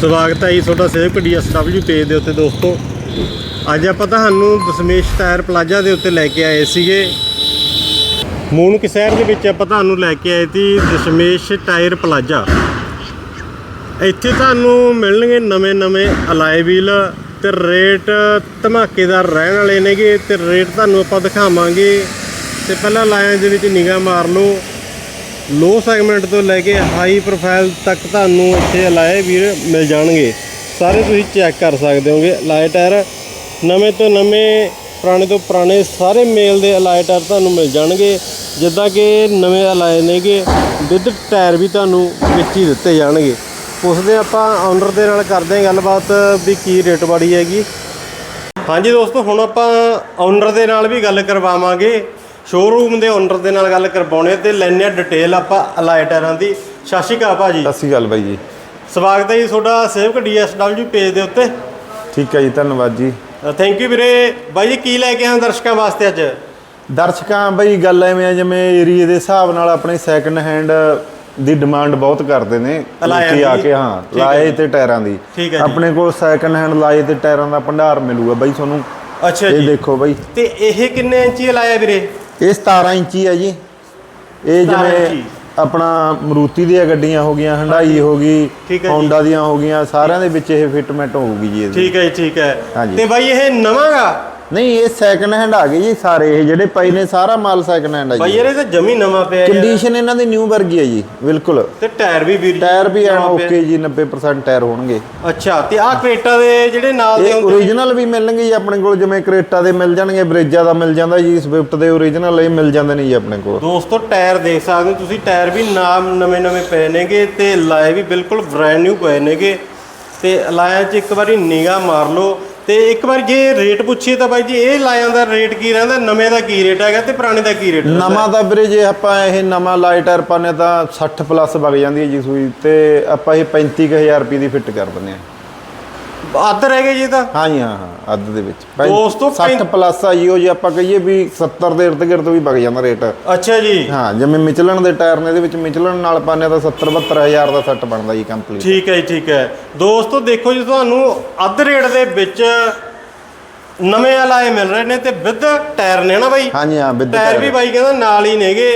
ਸਵਾਗਤ ਹੈ ਜੀ ਤੁਹਾਡਾ ਸੇਵਕ ਡੀਐਸਡਬਲਯੂ ਪੇਜ ਦੇ ਉੱਤੇ ਦੋਸਤੋ। ਅੱਜ ਆਪਾਂ ਤੁਹਾਨੂੰ ਦਸ਼ਮੇਸ਼ ਟਾਇਰ ਪਲਾਜ਼ਾ ਦੇ ਉੱਤੇ ਲੈ ਕੇ ਆਏ ਸੀਗੇ। ਮੂਨਕ ਸ਼ਹਿਰ ਦੇ ਵਿੱਚ ਆਪਾਂ ਤੁਹਾਨੂੰ ਲੈ ਕੇ ਆਏ ਸੀ ਦਸ਼ਮੇਸ਼ ਟਾਇਰ ਪਲਾਜ਼ਾ। ਇੱਥੇ ਤੁਹਾਨੂੰ ਮਿਲਣਗੇ ਨਵੇਂ-ਨਵੇਂ ਅਲਾਈ ਵੀਲ ਤੇ ਰੇਟ ਧਮਾਕੇਦਾਰ ਰਹਿਣ ਵਾਲੇ ਨੇਗੇ ਤੇ ਰੇਟ ਤੁਹਾਨੂੰ ਆਪਾਂ ਦਿਖਾਵਾਂਗੇ। ਤੇ ਪਹਿਲਾਂ ਲਾਈਨ ਦੇ ਵਿੱਚ ਨਿਗਾਹ ਮਾਰ ਲਓ। ਲੋ ਸੈਗਮੈਂਟ ਤੋਂ ਲੈ ਕੇ ਹਾਈ ਪ੍ਰੋਫਾਈਲ ਤੱਕ ਤੁਹਾਨੂੰ ਇੱਥੇ ਅਲਾਏ ਵੀਰ ਮਿਲ ਜਾਣਗੇ। ਸਾਰੇ ਤੁਸੀਂ ਚੈੱਕ ਕਰ ਸਕਦੇ ਹੋਗੇ। ਅਲਾਏ ਟਾਇਰ ਨਵੇਂ ਤੋਂ ਨਵੇਂ, ਪੁਰਾਣੇ ਤੋਂ ਪੁਰਾਣੇ ਸਾਰੇ ਮੇਲ ਦੇ ਅਲਾਏ ਟਾਇਰ ਤੁਹਾਨੂੰ ਮਿਲ ਜਾਣਗੇ। ਜਿੱਦਾਂ ਕਿ ਨਵੇਂ ਅਲਾਏ ਨੇਗੇ ਵਿਦ ਟਾਇਰ ਵੀ ਤੁਹਾਨੂੰ ਵਿੱਚ ਹੀ ਦਿੱਤੇ ਜਾਣਗੇ। ਪੁੱਛਦੇ ਆਪਾਂ ਓਨਰ ਦੇ ਨਾਲ ਕਰਦੇ ਹਾਂ ਗੱਲਬਾਤ ਵੀ ਕੀ ਰੇਟ ਵਾੜੀ ਹੈਗੀ। ਹਾਂਜੀ ਦੋਸਤੋ, ਹੁਣ ਆਪਾਂ ਓਨਰ ਦੇ ਨਾਲ ਵੀ ਗੱਲ ਕਰਵਾਵਾਂਗੇ। ਸ਼ੋਰੂਮ ਦੇ ਓਨਰ ਦੇ ਨਾਲ ਗੱਲ ਕਰਵਾਉਣੇ ਤੇ ਲੈਣੇ ਆ ਡਿਟੇਲ ਆਪਾਂ ਅਲਾਈ ਟਾਇਰਾਂ ਦੀ। ਸਤਿ ਸ਼੍ਰੀ ਅਕਾਲ ਭਾਜੀ। ਸਤਿ ਸ਼੍ਰੀ ਅਕਾਲ ਬਾਈ ਜੀ। ਸਵਾਗਤ ਹੈ ਜੀ ਤੁਹਾਡਾ ਸੇਵਕ ਡੀਐਸਡਬਲਯੂ ਪੇਜ ਦੇ ਉੱਤੇ। ਠੀਕ ਹੈ ਜੀ ਧੰਨਵਾਦ ਜੀ। ਥੈਂਕ ਯੂ ਵੀਰੇ। ਬਾਈ ਜੀ ਕੀ ਲੈ ਕੇ ਆਏ ਦਰਸ਼ਕਾਂ ਵਾਸਤੇ ਅੱਜ? ਦਰਸ਼ਕਾਂ ਬਈ ਗੱਲ ਐਵੇਂ ਆ ਜਿਵੇਂ ਏਰੀਏ ਦੇ ਹਿਸਾਬ ਨਾਲ ਆਪਣੇ ਸੈਕੰਡ ਹੈਂਡ ਦੀ ਡਿਮਾਂਡ ਬਹੁਤ ਕਰਦੇ ਨੇ। ਲੋਕੀ ਆ। ਕੇ ਹਾਂ ਲਾਏ। ਤੇ ਟਾਇਰਾਂ ਦੀ। ਆਪਣੇ ਕੋਲ ਸੈਕੰਡ ਹੈਂਡ ਲਾਏ ਤੇ ਟਾਇਰਾਂ ਦਾ ਭੰਡਾਰ ਮਿਲੂਗਾ ਬਾਈ ਤੁਹਾਨੂੰ। ਅੱਛਾ ਇਹ ਜੀ। ਦੇਖੋ ਬਾਈ। ਤੇ ਇਹ ਕਿੰਨੇ ਇੰਚੀ ਲਾਇਆ ਵੀਰੇ? ਇਹ 17 ਇੰਚੀ ਹੈ ਜੀ ਇਹ 17 ਜਿਵੇਂ ਇੰਚੀ। ਆਪਣਾ ਮਰੂਤੀ ਦੀਆਂ ਗੱਡੀਆਂ ਹੋ ਗਈਆਂ ਹੰਡਾਈ ਹੋ ਗਈ ਠੀਕ ਹੈ ਜੀ। ਦੀਆਂ ਹੋ ਗਈਆਂ ਸਾਰਿਆਂ ਦੇ ਵਿੱਚ ਇਹ ਫਿਟਮੈਂਟ ਹੋਊਗੀ ਜੀ ਇਹਦੀ ਠੀਕ ਹੈ ਜੀ ਠੀਕ ਹੈ ਹਾਂਜੀ। ਤੇ ਬਾਈ ਇਹ ਨਵਾਂਗਾ ਨਹੀਂ ਇਹ ਸੈਕੰਡ ਹੈਂਡ ਆ ਗਏ ਜੀ ਸਾਰੇ ਇਹ ਜਿਹੜੇ ਪਏ ਨੇ ਸਾਰਾ ਮਾਲ ਸੈਕੰਡ ਹੈਂਡ ਆ ਜੀ। ਯਾਰ ਇਹ ਤਾਂ ਜਮੀ ਨਵਾਂ ਪਿਆ ਯਾਰ ਕੰਡੀਸ਼ਨ ਇਹਨਾਂ ਦੀ ਨਿਊ ਵਰਗੀ ਹੈ ਜੀ ਬਿਲਕੁਲ। ਤੇ ਟਾਇਰ ਵੀ ਵੀਰ ਟਾਇਰ ਵੀ ਐਨ। ਓਕੇ ਜੀ 90% ਟਾਇਰ ਹੋਣਗੇ। ਅੱਛਾ ਤੇ ਆਹ ਕ੍ਰੇਟਾ ਦੇ ਜਿਹੜੇ ਨਾਲ ਦੇ ਹੁੰਦੇ ਓਰੀਜਨਲ ਵੀ ਮਿਲਣਗੇ ਜੀ ਆਪਣੇ ਕੋਲ ਜਿਵੇਂ ਕਰੇਟਾ ਦੇ ਮਿਲ ਜਾਣਗੇ ਬ੍ਰਿਜਾ ਦਾ ਮਿਲ ਜਾਂਦਾ ਜੀ ਸਵਿਫਟ ਦੇ ਓਰੀਜਨਲ ਇਹ ਮਿਲ ਜਾਂਦੇ ਨੇ ਜੀ ਆਪਣੇ ਕੋਲ। ਦੋਸਤੋ ਟਾਇਰ ਦੇਖ ਸਕਦੇ ਹੋ ਤੁਸੀਂ ਟਾਇਰ ਵੀ ਨਾਮ ਨਵੇਂ ਨਵੇਂ ਪਏ ਨੇਗੇ ਤੇ ਲਾਏ ਵੀ ਬਿਲਕੁਲ ਬ੍ਰੈਂਡ ਨਿਊ ਪਏ ਨੇਗੇ। ਤੇ 'ਚ ਇੱਕ ਵਾਰੀ ਨਿਗਾਹ ਮਾਰ ਲਓ। ਤੇ ਇੱਕ ਵਾਰ ਜੇ ਰੇਟ ਪੁੱਛੀਏ ਤਾਂ ਬਾਈ ਜੀ, ਇਹ ਲਾਇਆਂ ਦਾ ਰੇਟ ਕੀ ਰਹਿੰਦਾ? ਨਵੇਂ ਦਾ ਕੀ ਰੇਟ ਹੈਗਾ ਤੇ ਪੁਰਾਣੇ ਦਾ ਕੀ ਰੇਟ ਨਵਾਂ ਦਾ ਵੀਰੇ ਜੇ ਆਪਾਂ ਇਹ ਨਵਾਂ ਲਾਈਟ ਟਾਇਰ ਪਾਣੇ ਤਾਂ 60 ਪਲੱਸ ਵਗ ਜਾਂਦੀ ਹੈ ਜੀ ਸੂਈ ਤੇ ਆਪਾਂ ਇਹ 35000 ਰੁਪਏ ਦੀ ਫਿੱਟ ਕਰ ਦਿੰਦੇ ਆ ਅੱਧ ਰਹਿ ਗਏ ਜੀ ਤਾਂ? ਹਾਂ ਹਾਂ ਹਾਂ ਅੱਧ ਦੇ ਵਿੱਚ। ਦੋਸਤੋ, 60 ਪਲੱਸ ਆ ਜੀ ਉਹ ਜੇ ਆਪਾਂ ਕਹੀਏ ਵੀ 70 ਦੇ ਇਰਦ ਗਿਰਦ ਵੀ ਵਗ ਜਾਂਦਾ ਰੇਟ। ਅੱਛਾ ਜੀ। ਹਾਂ ਜਿਵੇਂ ਮਿਚਲਣ ਦੇ ਟਾਇਰ ਨੇ ਇਹਦੇ ਵਿੱਚ ਮਿਚਲਣ ਨਾਲ ਪਾਣੇ ਤਾਂ 70 72000 ਦਾ ਸੈੱਟ ਬਣਦਾ ਜੀ ਕੰਪਲੀਟ ਠੀਕ ਹੈ ਜੀ ਠੀਕ ਹੈ। ਦੋਸਤੋ ਦੇਖੋ ਜੀ ਤੁਹਾਨੂੰ ਅੱਧ ਰੇਟ ਦੇ ਵਿੱਚ ਨਵੇਂ ਲਾਏ ਮਿਲ ਰਹੇ ਨੇ ਤੇ ਵਿਦ ਟਾਇਰ ਨੇ ਨਾ ਬਾਈ? ਹਾਂਜੀ ਹਾਂ ਵਿਦ ਟਾਇਰ ਵੀ ਬਾਈ ਕਹਿੰਦਾ ਨਾਲ ਹੀ ਨੇਗੇ।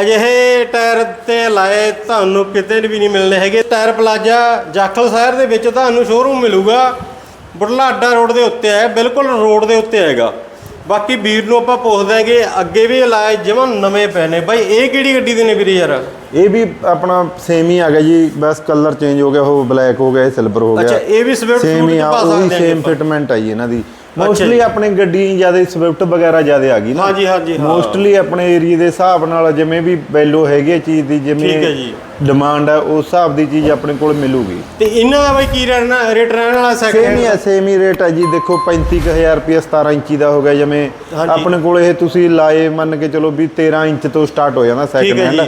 ਅਜਿਹੇ ਟਾਇਰ ਤੇ ਲਾਏ ਤੁਹਾਨੂੰ ਕਿਤੇ ਵੀ ਨਹੀਂ ਮਿਲਣੇ ਹੈਗੇ। ਟਾਇਰ ਪਲਾਜ਼ਾ ਜਾਖਲ ਸ਼ਹਿਰ ਦੇ ਵਿੱਚ ਤੁਹਾਨੂੰ ਸ਼ੋਰੂਮ ਮਿਲੂਗਾ। ਬੁਢਲਾਡਾ ਰੋਡ ਦੇ ਉੱਤੇ ਹੈ ਬਿਲਕੁਲ ਰੋਡ ਦੇ ਉੱਤੇ ਹੈਗਾ। ਬਾਕੀ ਵੀਰ ਨੂੰ ਆਪਾਂ ਪੁੱਛਦੇ ਆਂਗੇ ਅੱਗੇ ਵੀ ਲਾਏ ਜਮਾਂ ਨਵੇਂ ਪਏ ਨੇ। ਬਾਈ ਇਹ ਕਿਹੜੀ ਗੱਡੀ ਦੇ ਨੇ ਵੀਰੇ ਯਾਰ? ਇਹ ਵੀ ਆਪਣਾ ਸੇਮ ਹੀ ਆ ਗਿਆ ਜੀ। ਬਸ ਕਲਰ ਚੇਂਜ ਹੋ ਗਿਆ ਉਹ ਬਲੈਕ ਹੋ ਗਿਆ ਇਹ ਸਿਲਵਰ ਹੋ ਗਿਆ। ਅੱਛਾ ਇਹ ਵੀ ਸਵਿਫਟ ਸੇਮ ਹੀ ਆ ਉਹ ਸੇਮ। ਫਿਟਮੈਂਟ ਆਈ ਇਹਨਾਂ ਦੀ। ਮੋਸਟਲੀ ਆਪਣੇ ਗੱਡੀ ਜ਼ਿਆਦਾ ਸਵਿਫਟ ਵਗੈਰਾ ਜ਼ਿਆਦਾ ਆ ਗਈ ਨਾ ਹਾਂਜੀ, ਹਾਂਜੀ, ਹਾਂ। ਮੋਸਟਲੀ ਆਪਣੇ ਏਰੀਆ ਦੇ ਹਿਸਾਬ ਨਾਲ ਜਿਵੇਂ ਵੀ ਵੈਲਿਊ ਹੈਗੀ ਚੀਜ਼ ਦੀ ਠੀਕ ਹੈ ਜਿਵੇਂ ਜੀ। ਡਿਮਾਂਡ ਹੈ ਉਸ ਹਿਸਾਬ ਦੀ ਚੀਜ਼ ਆਪਣੇ ਕੋਲ ਮਿਲੂਗੀ ਤੇ ਇਹਨਾਂ ਦਾ ਬਾਈ ਕੀ ਰਹਿਣਾ ਰੇਟ ਰਹਿਣ ਵਾਲਾ ਸੇਮ ਹੀ ਸੈਕਿੰਡ ਹੈ ਸੇਮ ਹੀ ਰੇਟ ਹੈ ਜੀ ਦੇਖੋ 35000 ਰੁਪਏ 17 ਇੰਚੀ ਦਾ ਹੋ ਗਿਆ ਜਿਵੇਂ। ਆਪਣੇ ਕੋਲ ਇਹ ਤੁਸੀਂ ਲਾਏ ਮੰਨ ਕੇ ਚਲੋ ਵੀ 13 ਇੰਚ ਤੋਂ ਸਟਾਰਟ ਹੋ ਜਾਂਦਾ ਸੈਕਿੰਡ ਹੈ ਹੈਂਡ।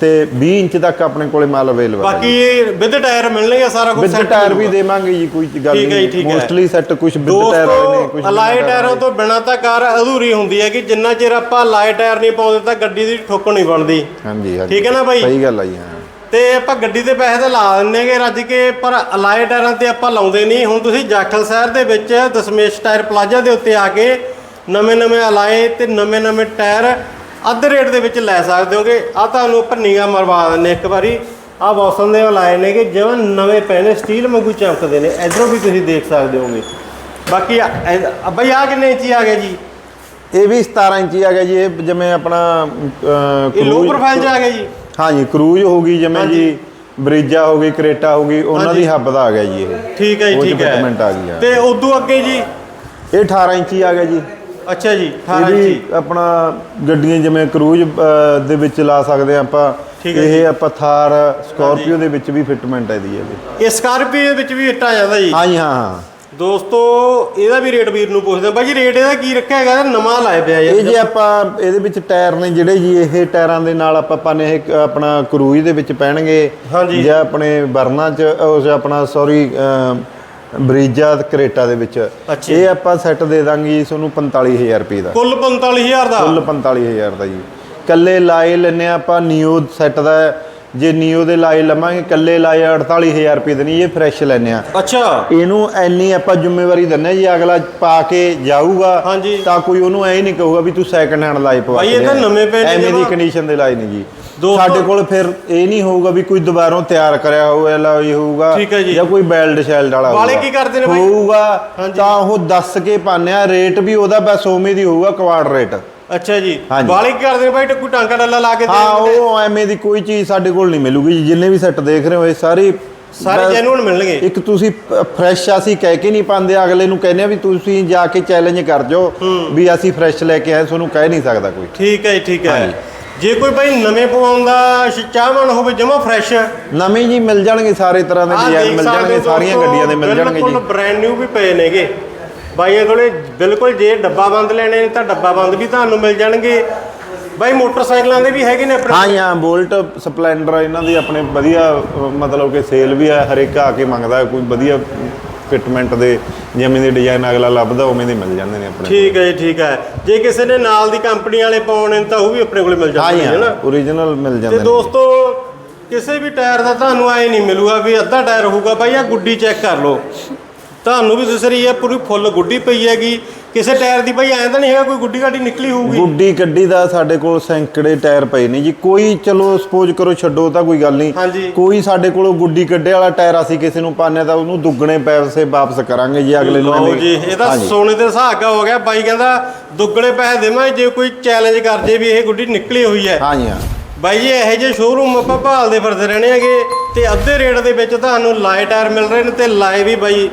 ਤੇ 20 ਇੰਚ ਤੱਕ ਆਪਣੇ ਕੋਲੇ ਮਾਲ ਅਵੇਲੇਬਲ ਹੈ ਬਾਕੀ ਵਿਦ ਟਾਇਰ ਮਿਲਣਗੇ ਸਾਰਾ ਕੁਝ ਵਿਦ ਟਾਇਰ ਵੀ ਦੇਵਾਂਗੇ ਜੀ ਕੋਈ ਗੱਲ ਠੀਕ ਨਹੀਂ ਠੀਕ। ਮੋਸਟਲੀ ਸੈੱਟ ਕੁਝ ਵਿਦ ਟਾਇਰ ਨੇ ਕੁਝ ਅਲਾਈ ਟਾਇਰਾਂ ਤੋਂ ਬਿਨਾਂ ਤਾਂ ਕਾਰ ਅਧੂਰੀ ਹੁੰਦੀ ਹੈ ਕਿ ਜਿੰਨਾ ਚਿਰ ਆਪਾਂ ਲਾਈ ਟਾਇਰ ਨਹੀਂ ਪਾਉਂਦੇ ਤਾਂ ਗੱਡੀ ਦੀ ਠੋਕਰ ਨਹੀਂ ਬਣਦੀ। ਹਾਂਜੀ ਹਾਂਜੀ। ਠੀਕ ਹੈ ਨਾ ਬਾਈ? ਸਹੀ ਗੱਲ ਆ ਜੀ ਹਾਂ। ਤੇ ਆਪਾਂ ਗੱਡੀ ਦੇ ਪੈਸੇ ਤਾਂ ਲਾ ਦਿੰਨੇਗੇ ਰੱਜ ਕੇ ਪਰ ਅਲਾਈ ਟਾਇਰਾਂ ਤੇ ਆਪਾਂ ਲਾਉਂਦੇ ਨਹੀਂ। ਹੁਣ ਤੁਸੀਂ ਜਾਖਲ ਸ਼ਹਿਰ ਦੇ ਵਿੱਚ ਦਸ਼ਮੇਸ਼ ਟਾਇਰ ਪਲਾਜ਼ਾ ਦੇ ਉੱਤੇ ਆ ਕੇ ਨਵੇਂ-ਨਵੇਂ ਅਲਾਈ ਤੇ ਨਵੇਂ-ਨਵੇਂ ਟਾਇਰ ਅੱਧ ਰੇਟ ਦੇ ਵਿੱਚ ਲੈ ਸਕਦੇ ਹੋਗੇ। ਆ ਤੁਹਾਨੂੰ ਨਿਗਾਹ ਮਰਵਾ ਦਿੰਨੇ ਇੱਕ ਵਾਰੀ। ਆ ਬੌਸਨ ਦੇ ਲਾਏ ਨੇਗੇ ਜਿਵੇਂ ਨਵੇਂ ਨੇ ਸਟੀਲ ਵਾਂਗੂ ਚਮਕਦੇ ਨੇ। ਇਧਰੋਂ ਵੀ ਤੁਸੀਂ ਦੇਖ ਸਕਦੇ ਹੋਗੇ। ਬਾਕੀ ਬਈ ਆ ਕਿੰਨੇ ਇੰਚੀ ਆ ਗਿਆ ਜੀ? ਇਹ ਵੀ 17 ਇੰਚੀ ਆ ਗਿਆ ਜੀ। ਇਹ ਜਿਵੇਂ ਆਪਣਾ ਇਹ ਲੋ ਪ੍ਰੋਫਾਈਲ ਚ ਆ ਗਿਆ ਜੀ? ਹਾਂਜੀ ਕਰੂਜ਼ ਹੋ ਗਈ ਜਿਵੇਂ। ਜੀ। ਬ੍ਰਿਜਾ ਹੋ ਗਈ ਕਰੇਟਾ ਹੋ ਗਈ ਉਹਨਾਂ। ਦੀ ਹੱਬ ਦਾ ਆ ਗਿਆ ਜੀ ਇਹ। ਠੀਕ ਹੈ ਜੀ ਠੀਕ ਹੈ। ਤੇ ਉਦੋਂ ਅੱਗੇ ਜੀ? ਇਹ 18 ਇੰਚੀ ਆ ਗਿਆ ਜੀ। ਅੱਛਾ ਜੀ ਇਹ 18 ਇੰਚੀ ਆਪਣਾ ਗੱਡੀਆਂ ਜਿਵੇਂ ਕਰੂਜ਼ ਦੇ ਵਿੱਚ ਲਾ ਸਕਦੇ ਆ ਆਪਾਂ। ਹੈ ਇਹ। ਆਪਾਂ ਥਾਰ ਸਕਾਰਪੀਓ ਦੇ ਵਿੱਚ ਵੀ ਫਿਟਮੈਂਟ ਹੈ ਦੀ ਹੈ ਜੀ। ਇਹ ਸਕਾਰਪੀਓ ਵਿੱਚ ਵੀ ਇੱਟ ਆ ਜਾਂਦਾ ਜੀ। ਹਾਂਜੀ ਹਾਂ ਹਾਂ। ਦੋਸਤੋ ਇਹਦਾ ਵੀ ਰੇਟ ਵੀਰ ਨੂੰ ਪੁੱਛਦੇ ਆ। ਬਾਈ ਜੀ ਰੇਟ ਇਹਦਾ ਕੀ ਰੱਖਿਆ ਹੈਗਾ? ਇਹਦਾ ਨਵਾਂ ਲਾਇਆ ਪਿਆ ਇਹ ਯਾਰ ਜੇ ਆਪਾਂ ਇਹਦੇ ਵਿੱਚ ਟਾਇਰ ਨੇ ਜਿਹੜੇ ਜੀ ਇਹ ਟਾਇਰਾਂ ਦੇ ਨਾਲ ਆਪਾਂ ਪਾਣੇ ਇਹ ਆਪਣਾ ਕਰੂਜ਼ ਦੇ ਵਿੱਚ ਪੈਣਗੇ। ਜਾਂ ਆਪਣੇ ਵਰਨਾ ਚ ਉਸ ਆਪਣਾ ਸੌਰੀ ਬ੍ਰਿਜਾ ਕਰੇਟਾ ਦੇ ਵਿੱਚ। ਅੱਛਾ। ਇਹ ਆਪਾਂ ਸੈੱਟ ਦੇ ਦਾਂਗੇ ਜੀ ਤੁਹਾਨੂੰ 45000 ਰੁਪਏ ਦਾ। ਕੁੱਲ 45000 ਦਾ? ਕੁੱਲ 45000 ਦਾ ਜੀ। ਕੱਲੇ ਲਾਏ ਲੈਨੇ ਆਪਾਂ ਨਿਓ ਸੈੱਟ ਦਾ। ਜੇ ਨੀਓ ਦੇ ਲਾਏ ਲਵਾਂਗੇ ਕੱਲੇ ਲਾਏ 48000 ਰੁਪਏ ਦੇ ਨਹੀਂ ਇਹ ਫਰੈਸ਼ ਲੈਨੇ ਆ ਅੱਛਾ। ਇਹਨੂੰ ਐਨੀ ਆਪਾਂ ਜ਼ਿੰਮੇਵਾਰੀ ਦਿੰਨੇ ਜੀ ਅਗਲਾ ਪਾ ਕੇ ਜਾਊਗਾ। ਤਾਂ ਕੋਈ ਉਹਨੂੰ ਐ ਨਹੀਂ ਕਹੂਗਾ ਵੀ ਤੂੰ ਸੈਕੰਡ ਹੈਂਡ ਲਾਈ ਪਵਾ ਕੇ ਇਹ ਤਾਂ। ਨਵੇਂ ਨੇ ਐਵੇਂ ਦੀ। ਕੰਡੀਸ਼ਨ ਦੇ ਲਾਏ ਨਹੀਂ ਜੀ। ਸਾਡੇ ਕੋਲ ਫਿਰ ਇਹ ਨਹੀਂ ਹੋਊਗਾ ਵੀ ਕੋਈ ਦੁਬਾਰੋਂ ਤਿਆਰ ਕਰਿਆ ਹੋਇਆ ਲਾਈ ਹੋਊਗਾ ਠੀਕ ਹੈ ਜੀ। ਕੋਈ ਬੈਲਡ ਸ਼ੈਲਡ ਵਾਲਾ ਵਾਲੇ ਹੋਊਗਾ। ਕੀ ਕਰਦੇ ਨੇ ਬਾਈ? ਹੋਊਗਾ। ਤਾਂ ਉਹ ਦੱਸ ਕੇ ਪਾਣਿਆ ਰੇਟ ਵੀ ਉਹਦਾ ਬਸ ਉਵੇਂ ਦੀ ਹੋਊਗਾ ਕਵਾੜ ਰੇਟ ਅੱਛਾ ਜੀ। ਵਾਲੇ ਕੀ ਕਰਦੇ ਨੇ ਬਾਈ ਟੱਕੂ ਟਾਂਕਾ ਡੱਲਾ ਲਾ ਕੇ ਦੇ ਹਾਂ? ਉਹ ਐਵੇਂ ਦੀ ਕੋਈ ਚੀਜ਼ ਸਾਡੇ ਕੋਲ ਨਹੀਂ ਮਿਲੂਗੀ ਜੀ ਜਿੰਨੇ ਵੀ ਸੈੱਟ ਦੇਖ ਰਹੇ ਹੋ ਇਹ ਸਾਰੇ ਸਾਰੇ ਜੈਨੂਨ ਮਿਲਣਗੇ ਇੱਕ ਤੁਸੀਂ ਫਰੈਸ਼ ਅਸੀਂ ਕਹਿ ਕੇ ਨਹੀਂ ਪਾਉਂਦੇ ਅਗਲੇ ਨੂੰ ਕਹਿੰਦੇ ਆ ਵੀ ਤੁਸੀਂ ਜਾ ਕੇ ਚੈਲੰਜ ਕਰ ਜਾਓ ਵੀ ਅਸੀਂ ਫਰੈਸ਼ ਲੈ ਕੇ ਆਏ ਤੁਹਾਨੂੰ ਕਹਿ ਨਹੀਂ ਸਕਦਾ ਕੋਈ ਠੀਕ ਹੈ ਜੀ, ਠੀਕ ਹੈ। ਜੇ ਕੋਈ ਬਾਈ ਨਵੇਂ ਪਵਾਉਣ ਦਾ ਚਾਹਵਾਨ ਹੋਵੇ ਜਮਾ ਫਰੈਸ਼ ਨਵੇਂ ਜੀ ਮਿਲ ਜਾਣਗੇ ਸਾਰੇ ਤਰ੍ਹਾਂ ਦੇ ਡਿਜ਼ਾਈਨ ਮਿਲ ਜਾਣਗੇ ਸਾਰੀਆਂ ਗੱਡੀਆਂ ਦੇ ਮਿਲ ਜਾਣਗੇ ਬਿਲਕੁਲ ਜੀ ਬ੍ਰਾਂਡ ਨਿਊ ਵੀ ਪਏ ਨੇਗੇ। ਬਾਈਆਂ ਕੋਲੇ ਬਿਲਕੁਲ ਜੇ ਡੱਬਾ ਬੰਦ ਲੈਣੇ ਨੇ ਤਾਂ ਡੱਬਾ ਬੰਦ ਵੀ ਤੁਹਾਨੂੰ ਮਿਲ ਜਾਣਗੇ। ਬਾਈ ਮੋਟਰਸਾਈਕਲਾਂ ਦੇ ਵੀ ਹੈਗੇ ਨੇ ਆਪਣੇ ਹਾਂ ਹਾਂ ਬੋਲਟ ਸਪਲੈਂਡਰ ਇਹਨਾਂ ਦੀ ਆਪਣੇ ਵਧੀਆ ਮਤਲਬ ਕਿ ਸੇਲ ਵੀ ਹੈ ਹਰੇਕ ਆ ਕੇ ਮੰਗਦਾ ਕੋਈ ਵਧੀਆ ਫਿਟਮੈਂਟ ਦੇ ਜਿਵੇਂ ਦੇ ਡਿਜ਼ਾਈਨ ਅਗਲਾ ਲੱਭਦਾ ਉਵੇਂ ਦੇ ਮਿਲ ਜਾਂਦੇ ਨੇ ਆਪਣੇ ਠੀਕ ਹੈ ਜੀ ਠੀਕ ਹੈ। ਜੇ ਕਿਸੇ ਨੇ ਨਾਲ ਦੀ ਕੰਪਨੀ ਵਾਲੇ ਪਾਉਣੇ ਤਾਂ ਉਹ ਵੀ ਆਪਣੇ ਕੋਲੇ ਮਿਲ ਜਾਂਦੇ ਨੇ ਨਾ? ਹਾਂ ਓਰੀਜਨਲ ਮਿਲ ਤੇ ਜਾਂਦੇ ਨੇ। ਦੋਸਤੋ ਕਿਸੇ ਵੀ ਟਾਇਰ ਦਾ ਤੁਹਾਨੂੰ ਐ ਨਹੀਂ ਮਿਲੂਗਾ ਵੀ ਅੱਧਾ ਟਾਇਰ ਹੋਊਗਾ ਬਾਈ ਆ ਗੁੱਡੀ ਚੈੱਕ ਕਰ ਲਓ। ਤੁਹਾਨੂੰ ਵੀ ਦਿਸ ਰਹੀ ਹੈ ਪੂਰੀ ਫੁੱਲ ਗੁੱਡੀ ਪਈ ਹੈਗੀ। ਕਿਸੇ ਟਾਇਰ ਦੀ ਬਾਈ ਐਂ ਤਾਂ ਨਹੀਂ ਹੈਗਾ ਕੋਈ ਗੁੱਡੀ ਗਾਡੀ ਨਿਕਲੀ ਹੋਊਗੀ। ਗੁੱਡੀ ਗੱਡੀ ਦਾ ਸਾਡੇ ਕੋਲ ਸੈਂਕੜੇ ਟਾਇਰ ਪਏ ਨੇ ਜੀ। ਕੋਈ ਚਲੋ ਸਪੋਜ਼ ਕਰੋ ਛੱਡੋ ਤਾਂ ਕੋਈ ਗੱਲ ਨਹੀਂ। ਹਾਂਜੀ। ਕੋਈ ਸਾਡੇ ਕੋਲ ਗੁੱਡੀ ਕੱਢੇ ਵਾਲਾ ਟਾਇਰ ਅਸੀਂ ਕਿਸੇ ਨੂੰ ਪਾਣੇ ਤਾਂ ਉਹਨੂੰ ਦੁੱਗਣੇ ਪੈਸੇ ਵਾਪਸ ਕਰਾਂਗੇ ਜੀ ਅਗਲੇ ਨੂੰ ਲਓ ਜੀ ਇਹ ਤਾਂ ਹਾਂਜੀ। ਸੋਨੇ ਦੇ ਸੁਹਾਗਾ ਹੋ ਗਿਆ। ਬਾਈ ਕਹਿੰਦਾ ਦੁੱਗਣੇ ਪੈਸੇ ਦੇਵਾਂ ਜੇ ਕੋਈ ਚੈਲੰਜ ਕਰ ਜੇ ਵੀ ਇਹ ਗੁੱਡੀ ਨਿਕਲੀ ਹੋਈ ਹੈ। ਹਾਂ ਜੀ ਹਾਂ। ਬਾਈ ਜੀ ਇਹੋ ਜਿਹੇ ਸ਼ੋਰੂਮ ਆਪਾਂ ਭਾਲਦੇ ਫਿਰਦੇ ਰਹਿਣੇ ਹੈਗੇ ਤੇ ਅੱਧੇ ਰੇਟ ਦੇ ਵਿੱਚ ਤੁਹਾਨੂੰ ਲਾਏ ਟਾਇਰ ਮਿਲ ਰਹੇ ਨੇ ਤੇ ਲਾਏ ਵੀ ਬਾਈ।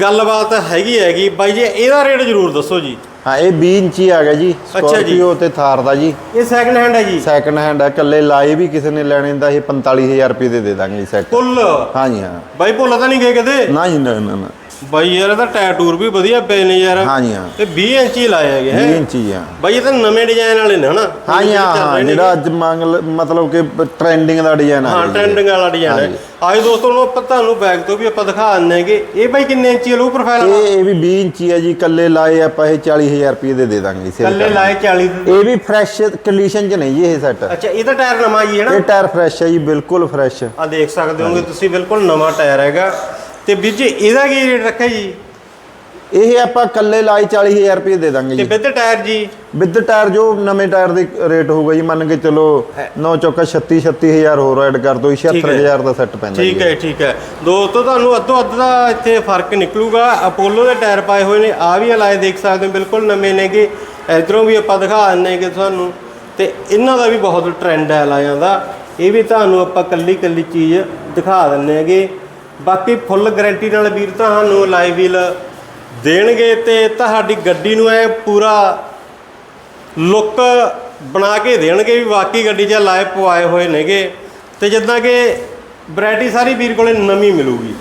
ਗੱਲਬਾਤ ਹੈਗੀ ਹੈਗੀ। ਬਾਈ ਜੀ ਇਹਦਾ ਰੇਟ ਜ਼ਰੂਰ ਦੱਸੋ ਜੀ। ਹਾਂ ਇਹ 20 ਇੰਚੀ ਆ ਗਿਆ ਜੀ। ਸਕਾਰਪੀਓ ਤੇ ਥਾਰ ਦਾ ਜੀ। ਇਹ ਸੈਕੰਡ ਹੈਂਡ ਹੈ ਜੀ। ਸੈਕੰਡ ਹੈਂਡ ਹੈ ਇਕੱਲੇ ਲਾਏ ਵੀ ਕਿਸੇ ਨੇ ਲੈਣੇ ਦਾ ਇਹ 45000 ਰੁਪਏ ਦੇ ਦੇ ਦਾਂਗੇ ਜੀ ਸੈਟ ਕੁੱਲ ਹਾਂ ਜੀ ਹਾਂ। ਬਾਈ ਭੁੱਲ ਤਾਂ ਨਹੀਂ ਗਏ ਕਦੇ? ਨਾ ਜੀ ਨਾ। ਬਾਈ ਯਾਰ ਇਹਦਾ ਟਾਇਰ ਟੂਰ ਵੀ ਵਧੀਆ ਪਏ ਨੇ ਯਾਰ। ਹਾਂ ਜੀ ਹਾਂ। ਤੇ 20 ਇੰਚੀ ਲਾਏ ਹੈਗੇ 20 ਹੈ ਇੰਚੀ ਆ। ਬਾਈ ਇਹ ਤਾਂ ਨਵੇਂ ਡਿਜ਼ਾਈਨ ਵਾਲੇ ਨੇ ਹਨਾ? ਹਾਂ ਜੀ ਹਾਂ ਹਾਂ। ਜਿਹੜਾ ਅੱਜ ਮੰਗ ਮਤਲਬ ਕਿ ਟ੍ਰੈਂਡਿੰਗ ਦਾ ਡਿਜ਼ਾਈਨ ਆ ਹਾਂ ਗਿਆ। ਟ੍ਰੈਂਡਿੰਗ ਵਾਲਾ ਡਿਜ਼ਾਈਨ ਹੈ ਹਾਂਜੀ। ਆਏ ਦੋਸਤੋ ਨੂੰ ਆਪਾਂ ਤੁਹਾਨੂੰ ਬੈਗ ਤੋਂ ਵੀ ਆਪਾਂ ਦਿਖਾ ਦਿੰਨੇ ਹੈਗੇ। ਇਹ ਬਾਈ ਕਿੰਨੇ ਇੰਚੀ ਲੋ ਪ੍ਰੋਫਾਈਲ ਇਹ ਇਹ ਵੀ 20 ਇੰਚੀ ਹੈ ਜੀ। ਇਕੱਲੇ ਲਾਏ ਆਪਾਂ ਇਹ 40000 ਰੁਪਏ ਦੇ ਦੇ ਦਾਂਗੇ sale ਕੱਲੇ। ਲਾਏ 40 ਦੇ। ਇਹ ਵੀ ਫਰੈਸ਼ ਕੰਡੀਸ਼ਨ 'ਚ ਨਹੀਂ ਜੀ ਇਹ ਸੈੱਟ ਅੱਛਾ ਇਹ ਤਾਂ ਟਾਇਰ ਨਵਾਂ ਜੀ ਹੈ ਇਹ ਨਾ ਟਾਇਰ ਫਰੈਸ਼ ਹੈ ਜੀ ਬਿਲਕੁਲ ਫਰੈਸ਼ ਆ ਦੇਖ ਸਕਦੇ ਹੋਗੇ ਤੁਸੀਂ ਬਿਲਕੁਲ ਨਵਾਂ ਟਾਇਰ ਹੈਗਾ। ਤੇ ਵੀਰ ਜੀ ਇਹਦਾ ਕੀ ਰੇਟ ਰੱਖਿਆ ਜੀ? ਇਹ ਆਪਾਂ ਇਕੱਲੇ ਲਾਏ 40000 ਰੁਪਏ ਦੇ ਦਾਂਗੇ ਤੇ ਜੀ। ਵਿਦ ਟਾਇਰ ਜੀ? ਵਿਦ ਟਾਇਰ ਜੋ ਨਵੇਂ ਟਾਇਰ ਦੇ ਰੇਟ ਹੋਊਗਾ ਜੀ ਮੰਨ ਕੇ ਚਲੋ 9 ਚੌਕਾ 36 36000 ਹੋਰ ਐਡ ਕਰ ਦੋ 76000 ਦਾ ਸੈੱਟ ਪੈਂਦਾ ਠੀਕ ਹੈ ਠੀਕ ਹੈ। ਦੋਸਤੋ ਤੁਹਾਨੂੰ ਅੱਧੋ ਅੱਧ ਦਾ ਇੱਥੇ ਫ਼ਰਕ ਨਿਕਲੂਗਾ। ਅਪੋਲੋ ਦੇ ਟਾਇਰ ਪਾਏ ਹੋਏ ਨੇ ਆ ਵੀ ਲਾਏ ਦੇਖ ਸਕਦੇ ਹੋ ਬਿਲਕੁਲ ਨਵੇਂ ਨੇਗੇ। ਇਧਰੋਂ ਵੀ ਆਪਾਂ ਦਿਖਾ ਦਿੰਨੇ ਕਿ ਤੁਹਾਨੂੰ। ਤੇ ਇਹਨਾਂ ਦਾ ਵੀ ਬਹੁਤ ਟ੍ਰੈਂਡ ਹੈ ਲਾਇਆਂ ਦਾ। ਇਹ ਵੀ ਤੁਹਾਨੂੰ ਆਪਾਂ ਕੱਲੀ ਕੱਲੀ ਚੀਜ਼ ਦਿਖਾ ਦਿੰਨੇ ਹੈਗੇ। ਬਾਕੀ ਫੁੱਲ ਗਾਰੰਟੀ ਨਾਲ ਵੀਰ ਤੁਹਾਨੂੰ ਲਾਈਵ ਵੀਲ ਦੇਣਗੇ ਤੇ ਤੁਹਾਡੀ ਗੱਡੀ ਨੂੰ ਐ ਪੂਰਾ ਲੁੱਕ ਬਣਾ ਕੇ ਦੇਣਗੇ ਵੀ ਵਾਕਈ ਗੱਡੀ 'ਚ ਲਾਈਵ ਪਵਾਏ ਹੋਏ ਨੇਗੇ। ਤੇ ਜਿੱਦਾਂ ਕਿ ਵੈਰਾਈਟੀ ਸਾਰੀ ਵੀਰ ਕੋਲੇ ਨਵੀਂ ਮਿਲੂਗੀ।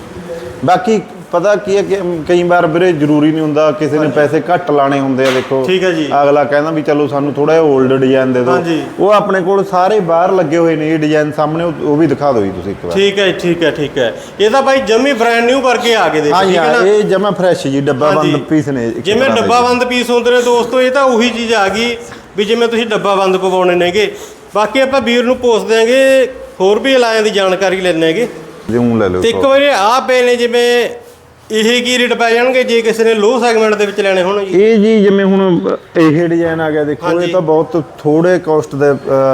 ਬਾਕੀ ਪਤਾ ਕੀ ਹੈ ਕਿ ਕਈ ਵਾਰ ਵੀਰੇ ਜ਼ਰੂਰੀ ਨਹੀਂ ਹੁੰਦਾ ਕਿਸੇ ਨੇ ਪੈਸੇ ਘੱਟ ਲਾਣੇ ਹੁੰਦੇ ਆ ਦੇਖੋ। ਠੀਕ ਹੈ ਜੀ। ਅਗਲਾ ਕਹਿੰਦਾ ਵੀ ਚਲੋ ਸਾਨੂੰ ਥੋੜਾ ਜਿਹਾ 올ਡ ਡਿਜ਼ਾਈਨ ਦੇ ਦਿਓ। ਉਹ ਆਪਣੇ ਕੋਲ ਸਾਰੇ ਬਾਹਰ ਲੱਗੇ ਹੋਏ ਨੇ ਇਹ ਡਿਜ਼ਾਈਨ ਸਾਹਮਣੇ ਉਹ ਵੀ ਦਿਖਾ ਦਿਓ ਜੀ ਤੁਸੀਂ ਇੱਕ ਵਾਰ। ਠੀਕ ਹੈ ਠੀਕ ਹੈ ਠੀਕ ਹੈ। ਇਹ ਤਾਂ ਬਾਈ ਜਮੀ ਬ੍ਰਾਂਡ ਨਿਊ ਕਰਕੇ ਆ ਗਏ ਦੇਖੋ ਠੀਕ ਹੈ ਨਾ? ਇਹ ਜਮਾ ਫਰੈਸ਼ ਜੀ ਡੱਬਾ। ਬੰਦ ਪੀਸ ਨੇ ਜਿਵੇਂ ਡੱਬਾ। ਬੰਦ ਪੀਸ ਹੁੰਦੇ ਨੇ ਦੋਸਤੋ ਇਹ ਤਾਂ ਉਹੀ ਚੀਜ਼ ਆ ਗਈ ਵੀ ਜਿਵੇਂ ਤੁਸੀਂ ਡੱਬਾ ਬੰਦ ਪਵਾਉਣੇ ਨੇਗੇ। ਬਾਕੀ ਆਪਾਂ ਵੀਰ ਨੂੰ ਪੁੱਛ ਦਿਆਂਗੇ ਹੋਰ ਵੀ ਅਲਾਇਆਂ ਦੀ ਜਾਣਕਾਰੀ ਲੈਣੇ ਹੈਗੇ। ਜਿਉਂ ਲੈ ਲਓ ਤੇ ਇੱਕ ਵਾਰੀ ਆ ਪਏ ਨੇ ਜਿਵੇਂ ਇਹ ਕੀ ਰੇਟ ਪੈ ਜਾਣਗੇ ਜੇ ਕਿਸੇ ਨੇ ਲੋ ਸੈਗਮੈਂਟ ਦੇ ਵਿੱਚ ਲੈਣੇ ਹੋਣ ਜੀ? ਇਹ ਜੀ ਜਿਵੇਂ ਹੁਣ ਇਹ ਡਿਜ਼ਾਈਨ ਆ ਗਿਆ ਦੇਖੋ। ਇਹ ਤਾਂ ਬਹੁਤ ਥੋੜੇ ਕਾਸਟ ਦੇ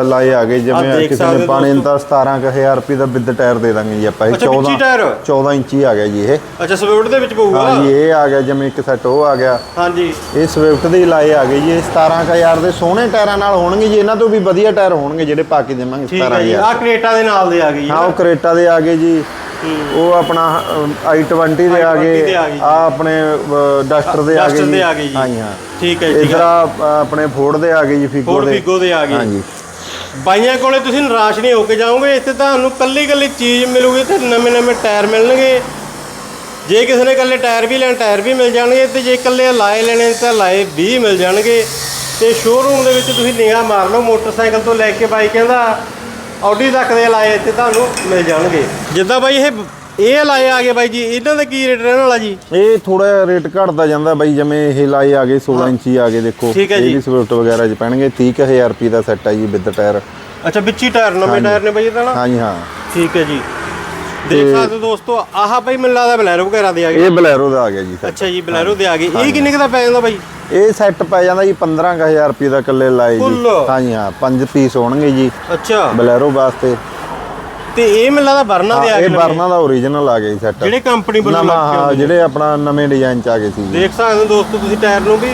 ਲਾਏ ਆ ਗਏ। ਜਿਵੇਂ ਕਿਸੇ ਨੇ ਹੋ ਪਾਣੇ ਤਾਂ 17000 ਰੁਪਏ ਦਾ ਵਿਦ ਟਾਇਰ ਦੇ ਦਾਂਗੇ ਜੀ ਆਪਾਂ। ਇਹ ਅੱਛਾ, ਵਿੱਚੀ 14 ਟਾਇਰ? 14 ਇੰਚੀ ਆ ਗਿਆ ਜੀ ਇਹ। ਅੱਛਾ ਸਵਿਫਟ ਦੇ ਵਿੱਚ ਪਊਗਾ? ਹਾਂਜੀ ਇਹ ਆ ਗਿਆ ਜਿਵੇਂ ਇੱਕ ਸੈੱਟ ਉਹ ਆ ਗਿਆ। ਹਾਂਜੀ। ਇਹ ਸਵਿਫਟ ਦੇ ਹੀ ਲਾਏ ਆ ਗਏ ਜੀ ਇਹ 17000 ਦੇ ਸੋਹਣੇ ਟਾਇਰਾਂ ਨਾਲ ਹੋਣਗੇ ਜੀ। ਇਹਨਾਂ ਤੋਂ ਵੀ ਵਧੀਆ ਟਾਇਰ ਹੋਣਗੇ ਜਿਹੜੇ ਪਾ ਕੇ ਦੇਵਾਂਗੇ ਠੀਕ ਹੈ ਜੀ। 17000 ਆ ਕਰੇਟਾ ਦੇ ਨਾਲ ਦੇ ਆ ਗਈ ਹਾਂ ਉਹ ਕਰੇਟਾ ਦੇ ਆ ਗਏ ਜੀ। ਉਹ ਆਪਣਾ i20 ਦੇ ਆ i20 ਗਏ ਦੇ ਆ ਗਏ ਜੀ। ਆ ਆਪਣੇ ਡਸਟਰ ਦੇ ਆ ਗਏ Duster ਜੀ। ਦੇ ਆ ਗਏ ਜੀ। ਹਾਂਜੀ ਹਾਂ। ਠੀਕ ਹੈ ਜੀ, ਠੀਕ ਇਧਰ ਹੈ। ਆਪਣੇ ਫੋਰਡ ਦੇ ਆ ਗਏ ਜੀ ਫਿਗੋ ਦੇ। ਫਿਗੋ ਦੇ ਆ ਗਏ। ਹਾਂਜੀ। ਬਾਈਆਂ ਕੋਲੇ ਤੁਸੀਂ ਨਿਰਾਸ਼ ਨਹੀਂ ਹੋ ਕੇ ਜਾਓਗੇ ਇੱਥੇ ਤੁਹਾਨੂੰ ਕੱਲੀ ਕੱਲੀ ਚੀਜ਼ ਮਿਲੂਗੀ ਤੇ ਨਵੇਂ ਨਵੇਂ ਟਾਇਰ ਮਿਲਣਗੇ। ਜੇ ਕਿਸੇ ਨੇ ਕੱਲੇ ਟਾਇਰ ਵੀ ਲੈਣ ਟਾਇਰ ਵੀ ਮਿਲ ਜਾਣਗੇ ਤੇ ਜੇ ਕੱਲੇ ਲਾਏ ਲੈਣੇ ਤਾਂ ਲਾਏ ਵੀ ਮਿਲ ਜਾਣਗੇ। ਤੇ ਸ਼ੋਰੂਮ ਦੇ ਵਿੱਚ ਤੁਸੀਂ ਨਿਗਾਹ ਮਾਰ ਲਓ ਮੋਟਰਸਾਈਕਲ ਤੋਂ ਲੈ ਕੇ ਬਾਈਕਾਂ ਦਾ ਆਡੀ ਤੱਕ ਦੇ ਲਾਏ ਇੱਥੇ ਤੁਹਾਨੂੰ ਮਿਲ ਜਾਣਗੇ। ਜਿੱਦਾਂ ਬਾਈ ਇਹ ਇਹ ਲਾਏ ਆ ਗਏ ਬਾਈ ਜੀ ਇਹਨਾਂ ਦਾ ਕੀ ਰੇਟ ਰਹਿਣ ਵਾਲਾ ਜੀ? ਇਹ ਥੋੜਾ ਰੇਟ ਘਟਦਾ ਜਾਂਦਾ ਬਾਈ ਜਿਵੇਂ ਇਹ ਲਾਏ ਆ ਗਏ 16 ਇੰਚੀ ਆ ਗਏ ਦੇਖੋ। ਠੀਕ ਹੈ ਇਹ ਜੀ। ਸਵਿਫਟ ਵਗੈਰਾ ਚ ਪੈਣਗੇ 30000 ਰੁਪਏ ਦਾ ਸੈੱਟ ਆ ਜੀ ਵਿਦ ਟਾਇਰ। ਅੱਛਾ ਵਿੱਚ ਟਾਇਰ ਨਵੇਂ ਟਾਇਰ ਨੇ ਬਾਈ ਇਹਦਾ ਨਾ? ਹਾਂਜੀ ਹਾਂ। ਠੀਕ ਹੈ ਜੀ। ਦੇਖ ਸਕਦੇ ਹੋ ਦੋਸਤੋ ਆਹ ਬਾਈ ਮੈਨੂੰ ਲੱਗਦਾ ਬਲੈਰੋ ਵਗੈਰਾ ਦੇ ਆ ਗਏ। ਇਹ ਬਲੈਰੋ ਦਾ ਆ ਗਿਆ ਜੀ। ਅੱਛਾ ਜੀ ਬਲੈਰੋ ਦੇ ਆ ਗਏ। ਇਹ ਕਿੰਨੇ ਕੁ ਦਾ ਪੈ ਜਾਂਦਾ ਬਾਈ? ਇਹ ਸੈੱਟ ਪੈ ਜਾਂਦਾ ਜੀ 15000 ਰੁਪਏ ਦਾ ਇਕੱਲੇ ਲਾਏ ਜੀ। ਹਾਂਜੀ ਹਾਂ ਪੰਜ ਪੀਸ ਹੋਣਗੇ ਜੀ। ਅੱਛਾ। ਬਲੈਰੋ ਵਾਸਤੇ। ਤੇ ਇਹ ਮੈਨੂੰ ਲੱਗਦਾ ਵਰਨਾ ਦੇ ਆ ਗਏ ਇਹ। ਵਰਨਾ ਦਾ ਓਰੀਜਨਲ ਆ ਗਿਆ ਜੀ ਸੈੱਟ ਜਿਹੜੇ ਕੰਪਨੀ ਵੱਲੋਂ ਨਵਾਂ। ਜਿਹੜੇ ਆਪਣਾ ਨਵੇਂ ਡਿਜ਼ਾਈਨ ਚ ਆ ਗਏ ਸੀ ਦੇਖ ਸਕਦੇ ਹੋ ਦੋਸਤੋ ਤੁਸੀਂ ਟਾਇਰ ਨੂੰ ਵੀ।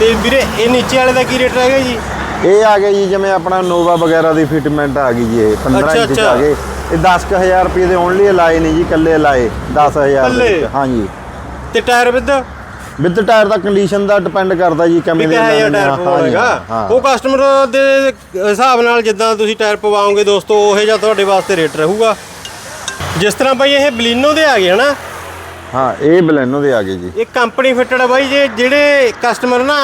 ਤੇ ਵੀਰੇ ਇਹ ਨੀਚੇ ਵਾਲੇ ਦਾ ਕੀ ਰੇਟ ਰਹੇਗਾ ਜੀ? ਇਹ ਆ ਗਿਆ ਜੀ ਜਿਵੇਂ ਆਪਣਾ ਨੋਵਾ ਵਗੈਰਾ ਦੀ ਫਿਟਮੈਂਟ ਆ ਗਈ ਜੀ ਇਹ। 15 ਅੱਛਾ, ਇੰਚ। ਆ ਗਏ। ਇਹ 10000 ਰੁਪਏ ਦੇ ਓਨਲੀ ਲਾਏ ਨਹੀਂ ਜੀ ਇਕੱਲੇ ਲਾਏ 10000 ਇਕੱਲੇ? ਦੇ ਵਿੱਚ ਹਾਂਜੀ। ਤੇ ਟਾਇਰ ਵਿਦ? ਵਿਦ ਟਾਇਰ ਦਾ ਕੰਡੀਸ਼ਨ ਦਾ ਡਿਪੈਂਡ ਕਰਦਾ ਜੀ ਕਿਵੇਂ ਦੇ ਟਾਇਰ ਉਹ ਕਸਟਮਰ ਦੇ ਹਿਸਾਬ ਨਾਲ ਜਿੱਦਾਂ ਤੁਸੀਂ ਟਾਇਰ ਪਵਾਓਗੇ ਦੋਸਤੋ ਉਹੇ ਜਿਹਾ ਤੁਹਾਡੇ ਵਾਸਤੇ ਰੇਟ ਰਹੂਗਾ। ਜਿਸ ਤਰ੍ਹਾਂ ਬਾਈ ਇਹ ਬਲੀਨੋ ਦੇ ਆ ਗਏ ਹਨਾ? ਹਾਂ ਇਹ ਬਲੈਨੋ ਦੇ ਆ ਗਏ ਜੀ। ਇਹ ਕੰਪਨੀ ਫਿੱਟਡ ਆ ਬਾਈ ਜੇ ਜਿਹੜੇ ਕਸਟਮਰ ਨਾ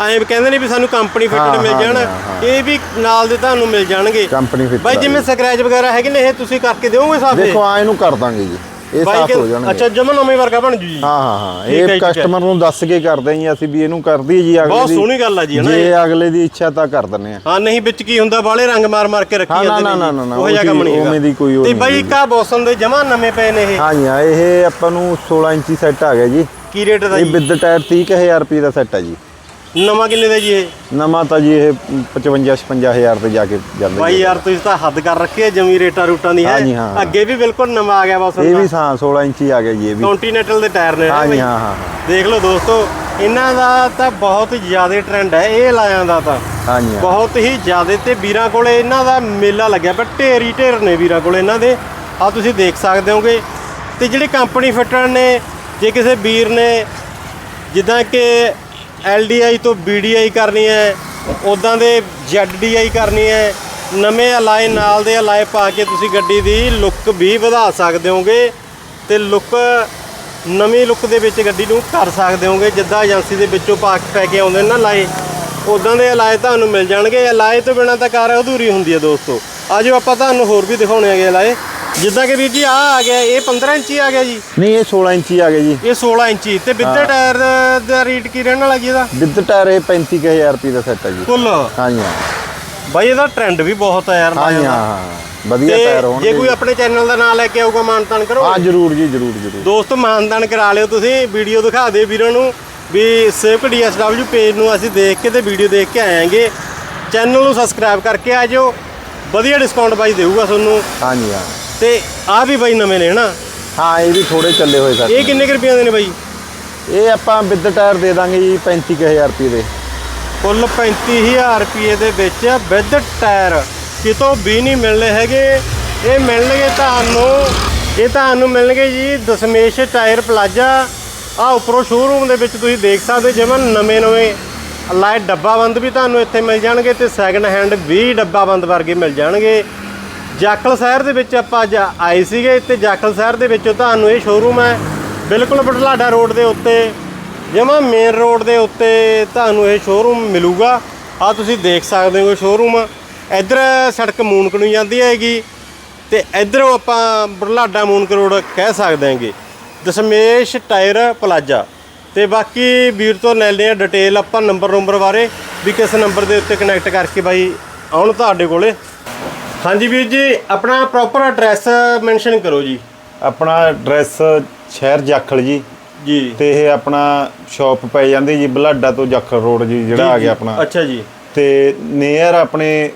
ਐਂ ਕਹਿੰਦੇ ਨੇ ਵੀ ਸਾਨੂੰ ਕੰਪਨੀ ਫਿੱਟਡ ਮਿਲ ਜਾਣ। ਇਹ ਵੀ ਨਾਲ ਦੇ ਤੁਹਾਨੂੰ ਮਿਲ ਜਾਣਗੇ। ਕੰਪਨੀ ਬਾਈ ਜਿਵੇਂ ਸਕ੍ਰੈਚ ਵਗੈਰਾ ਹੈਗੇ ਨੇ ਇਹ ਤੁਸੀਂ ਕਰਕੇ ਦਿਓਗੇ ਸਾਫੇ? ਦੇਖੋ ਆ ਇਹਨੂੰ ਕਰ ਦਾਂਗੇ ਜੀ। ਇਹ ਸਾਫ਼ ਹੋ ਜਾਣਗੇ। ਅੱਛਾ ਜਮਨ ਨਵੇਂ ਵਰਗਾ ਬਣ ਜੂ ਜੀ। ਹਾਂ ਹਾਂ ਹਾਂ। ਠੀਕ ਹੈ ਇਹ ਜੀ, ਠੀਕ ਹੈ। ਕਸਟਮਰ ਨੂੰ ਦੱਸ ਕੇ ਕਰਦੇ ਹਾਂ ਜੀ ਅਸੀਂ ਵੀ ਇਹਨੂੰ ਕਰਦੀ ਜੀ ਅਗਲੇ ਬਹੁਤ ਦੀ। ਸੋਹਣੀ ਗੱਲ ਆ ਜੀ ਹਨਾ ਜੇ ਇਹ। ਅਗਲੇ ਦੀ ਇੱਛਾ ਤਾਂ ਕਰ ਦਿੰਨੇ ਆ। ਹਾਂ ਨਹੀਂ ਵਿੱਚ ਕੀ ਹੁੰਦਾ ਬਾਲੇ ਰੰਗ ਮਾਰ ਮਾਰ ਕੇ ਰੱਖੀ ਹਾਂ, ਨਾ, ਜਾਂਦੇ ਨੇ ਨਾ। ਨਾ, ਨਾ, ਉਹ ਜਿਹਾ ਕੰਮ ਚੀਜ਼- ਨਹੀਂ ਹੈਗਾ। ਉਵੇਂ ਦੀ ਕੋਈ ਉਹ ਤੇ ਨਹੀਂ ਬਾਈ ਹੈਗੀ। ਕਾ ਬੋਸਨ ਦੇ ਜਮਾ ਨਵੇਂ ਪਏ ਨੇ ਇਹ। ਹਾਂਜੀ ਹਾਂ ਇਹ ਆਪਾਂ ਨੂੰ 16 ਇੰਚੀ ਸੈੱਟ ਆ ਗਿਆ ਜੀ। ਕੀ ਰੇਟ ਦਾ ਇਹ ਜੀ? ਵਿਦ ਟਾਇਰ 30000 ਰੁਪਏ ਦਾ ਸੈੱਟ ਆ ਜੀ। ਨਵਾਂ ਕਿੰਨੇ ਦਾ ਜੀ ਇਹ? ਨਵਾਂ ਤਾਂ ਜੀ ਇਹ 55 56000 ਤੇ ਜਾ ਕੇ ਜਾਂਦਾ ਬਾਈ। ਯਾਰ ਤੁਸੀਂ ਤਾਂ ਹੱਦ ਕਰ ਰੱਖੀ ਹੈ ਜਮੀ ਰੇਟਾਂ ਰੂਟਾਂ ਦੀ ਹਾਂਜੀ, ਹੈ। ਅੱਗੇ ਵੀ ਬਿਲਕੁਲ ਨਵਾਂ ਆ ਗਿਆ ਬਸ ਇਹ ਵੀ ਹਾਂ 16 ਇੰਚੀ ਆ ਗਿਆ ਜੀ ਇਹ ਵੀ। ਕੰਟੀਨੈਂਟਲ ਦੇ ਟਾਇਰ ਨੇ ਨਾ ਹਾਂਜੀ ਬਾਈ? ਹਾਂ ਹਾਂ ਹਾਂ। ਦੇਖ ਲਓ ਦੋਸਤੋ ਇਹਨਾਂ ਦਾ ਤਾਂ ਬਹੁਤ ਜ਼ਿਆਦਾ ਟ੍ਰੈਂਡ ਹੈ ਇਹ ਲਾਇਆਂ ਦਾ ਤਾਂ। ਹਾਂਜੀ ਹਾਂ। ਬਹੁਤ ਹੀ ਜ਼ਿਆਦਾ ਤੇ ਵੀਰਾਂ ਕੋਲੇ ਇਹਨਾਂ ਦਾ ਮੇਲਾ ਲੱਗਿਆ ਪਿਆ ਢੇਰੀ ਢੇਰ ਨੇ ਵੀਰਾਂ ਕੋਲੇ ਇਹਨਾਂ ਦੇ। ਆ ਤੁਸੀਂ ਦੇਖ ਸਕਦੇ ਹੋਗੇ। ਤੇ ਜਿਹੜੇ ਕੰਪਨੀ ਫਿੱਟਰ ਨੇ ਜੇ ਕਿਸੇ ਵੀਰ ਨੇ ਜਿੱਦਾਂ ਕਿ LDI ਤੋਂ BDI ਕਰਨੀ ਹੈ ਉਦਾਂ ਦੇ ZDI ਕਰਨੀ ਹੈ, ਨਵੇਂ ਅਲਾਏ ਨਾਲ ਦੇ ਅਲਾਏ ਪਾ ਕੇ ਤੁਸੀਂ ਗੱਡੀ ਦੀ ਲੁੱਕ ਵੀ ਵਧਾ ਸਕਦੇ ਹੋਗੇ ਤੇ ਲੁੱਕ, ਨਵੀਂ ਲੁੱਕ ਦੇ ਵਿੱਚ ਗੱਡੀ ਨੂੰ ਕਰ ਸਕਦੇ ਹੋਗੇ, ਜਿੱਦਾਂ ਏਜੰਸੀ ਦੇ ਵਿੱਚੋਂ ਪਾ ਕੇ ਪੈ ਕੇ ਆਉਂਦੇ ਨੇ ਨਾ ਲਾਏ ਉਦਾਂ ਦੇ ਅਲਾਏ ਤੁਹਾਨੂੰ ਮਿਲ ਜਾਣਗੇ। ਅਲਾਏ ਤੋਂ ਬਿਨਾਂ ਤਾਂ ਕਾਰ ਅਧੂਰੀ ਹੁੰਦੀ ਹੈ ਦੋਸਤੋ। ਆਜੋ ਆਪਾਂ ਤੁਹਾਨੂੰ ਹੋਰ ਵੀ ਦਿਖਾਉਣੇ ਹੈਗੇ ਅਲਾਏ। ਜਿੱਦਾਂ ਕਿ ਵੀਰ ਜੀ ਆ ਆ ਗਿਆ ਇਹ 15 ਇੰਚੀ ਆ ਗਿਆ ਜੀ। ਨਹੀਂ ਇਹ 16 ਇੰਚੀ ਆ ਗਿਆ ਜੀ। ਇਹ 16 ਇੰਚੀ ਤੇ ਵਿੱਦੇ ਟਾਇਰ ਦਾ ਰੇਟ ਕੀ ਰਹਿਣ ਵਾਲਾ ਜੀ ਇਹਦਾ? ਵਿਦ ਟਾਇਰ ਇਹ 35000 ਰੁਪਏ ਦਾ ਸੈੱਟ ਆ ਜੀ। ਕੁੱਲ ਹਾਂਜੀ ਹਾਂ। ਬਾਈ ਇਹਦਾ ਟ੍ਰੈਂਡ ਵੀ ਬਹੁਤ ਹੈ ਯਾਰ ਹਾਂਜੀ ਹਾਂ ਦਾ। ਹਾਂ ਵਧੀਆ ਟਾਇਰ ਤੇ ਹੋਣਗੇ ਜੇ ਕੋਈ ਆਪਣੇ ਚੈਨਲ ਦਾ ਨਾਮ ਲੈ ਕੇ ਆਊਗਾ ਮਾਨਤਾਨ ਕਰੋ। ਹਾਂ ਜਰੂਰ ਜੀ ਜਰੂਰ ਜਰੂਰ। ਦੋਸਤੋ ਮਾਨਦਾਨ ਕਰਾ ਲਿਓ ਤੁਸੀਂ ਵੀਡੀਓ ਦਿਖਾ ਦਿਓ ਵੀਰਾਂ ਨੂੰ ਵੀ ਸੇਵਕ ਡੀਐਸਡਬਲਯੂ ਪੇਜ ਨੂੰ ਅਸੀਂ ਦੇਖ ਕੇ ਤੇ ਵੀਡੀਓ ਦੇਖ ਕੇ ਆਏਾਂਗੇ ਚੈਨਲ ਨੂੰ ਸਬਸਕ੍ਰਾਈਬ ਕਰਕੇ ਆ ਜਾਓ। ਵਧੀਆ ਡਿਸਕਾਊਂਟ ਬਾਈ ਦੇਊਗਾ ਤੁਹਾਨੂੰ। ਹਾਂਜੀ ਹਾਂ। ਤੇ ਆ ਵੀ ਬਾਈ ਨਵੇਂ ਨੇ ਹਨਾ? ਹਾਂ ਇਹ ਵੀ ਥੋੜੇ ਚੱਲੇ ਹੋਏ ਸੈੱਟ ਇਹ ਕਿੰਨੇ ਕੁ ਰੁਪਈਆਂ ਦੇ ਨੇ ਬਾਈ? ਇਹ ਆਪਾਂ ਵਿਦ ਟਾਇਰ ਦੇ ਦਾਂਗੇ ਜੀ 35000 ਰੁਪਏ ਦੇ। ਕੁੱਲ 35000 ਰੁਪਏ ਦੇ ਵਿੱਚ ਵਿਦ ਟਾਇਰ। ਕਿਤੋਂ ਵੀ ਨਹੀਂ ਮਿਲਣੇ ਹੈਗੇ। ਇਹ ਮਿਲਣਗੇ ਤੁਹਾਨੂੰ ਇਹ ਤੁਹਾਨੂੰ ਮਿਲਣਗੇ ਜੀ ਦਸ਼ਮੇਸ਼ ਟਾਇਰ ਪਲਾਜ਼ਾ। ਆ ਉੱਪਰੋਂ ਸ਼ੋਰੂਮ ਦੇ ਵਿੱਚ ਤੁਸੀਂ ਦੇਖ ਸਕਦੇ ਜਿਵੇਂ ਨਵੇਂ ਨਵੇਂ ਲਾਈਟ ਡੱਬਾਬੰਦ ਵੀ ਤੁਹਾਨੂੰ ਇੱਥੇ ਮਿਲ ਜਾਣਗੇ ਤੇ ਸੈਕੰਡ ਹੈਂਡ ਵੀ ਡੱਬਾਬੰਦ ਵਰਗੇ ਮਿਲ ਜਾਣਗੇ। ਜਾਖਲ ਸ਼ਹਿਰ ਦੇ ਵਿੱਚ ਆਪਾਂ ਅੱਜ ਆਏ ਸੀਗੇ ਤੇ ਜਾਖਲ ਸ਼ਹਿਰ ਦੇ ਵਿੱਚੋਂ ਤੁਹਾਨੂੰ ਇਹ ਸ਼ੋਰੂਮ ਹੈ। ਬਿਲਕੁਲ ਬਟਲਾਡਾ ਰੋਡ ਦੇ ਉੱਤੇ, ਜਮਾ ਮੇਨ ਰੋਡ ਦੇ ਉੱਤੇ ਤੁਹਾਨੂੰ ਇਹ ਸ਼ੋਰੂਮ ਮਿਲੂਗਾ। ਆ ਤੁਸੀਂ ਦੇਖ ਸਕਦੇ ਹੋ ਸ਼ੋਰੂਮ ਇੱਧਰ ਸੜਕ ਮੂਨਕ ਨੂੰ ਜਾਂਦੀ ਹੈਗੀ ਤੇ ਇੱਧਰੋਂ ਆਪਾਂ ਬਰਲਾਡਾ ਮੂਨਕ ਰੋਡ ਕਹਿ ਸਕਦੇ ਹਾਂਗੇ। Dashmesh tyre plaza. ਤੇ ਬਾਕੀ ਵੀਰ ਤੋਂ ਲੈ ਲਿਆ ਡਿਟੇਲ ਆਪਾਂ ਨੰਬਰ ਨੰਬਰ ਬਾਰੇ ਵੀ ਕਿਸ ਨੰਬਰ ਦੇ ਉੱਤੇ ਕਨੈਕਟ ਕਰਕੇ ਬਾਈ ਆਉਣ ਤੁਹਾਡੇ ਕੋਲੇ। ਹਾਂਜੀ ਵੀਰ ਜੀ ਆਪਣਾ ਪ੍ਰੋਪਰ ਐਡਰੈਸ ਮੈਂਸ਼ਨ ਕਰੋ ਜੀ। ਆਪਣਾ ਐਡਰੈਸ ਸ਼ਹਿਰ ਜਾਖਲ ਜੀ। ਜੀ। ਤੇ ਇਹ ਆਪਣਾ ਸ਼ਾਪ ਪੈ ਜਾਂਦੀ ਜੀ ਬਲਾਡਾ ਤੋਂ ਜਾਖਲ ਰੋਡ ਜੀ ਜਿਹੜਾ ਆ ਗਿਆ ਆਪਣਾ। ਅੱਛਾ ਜੀ। ਤੇ ਨੀਅਰ ਆਪਣੇ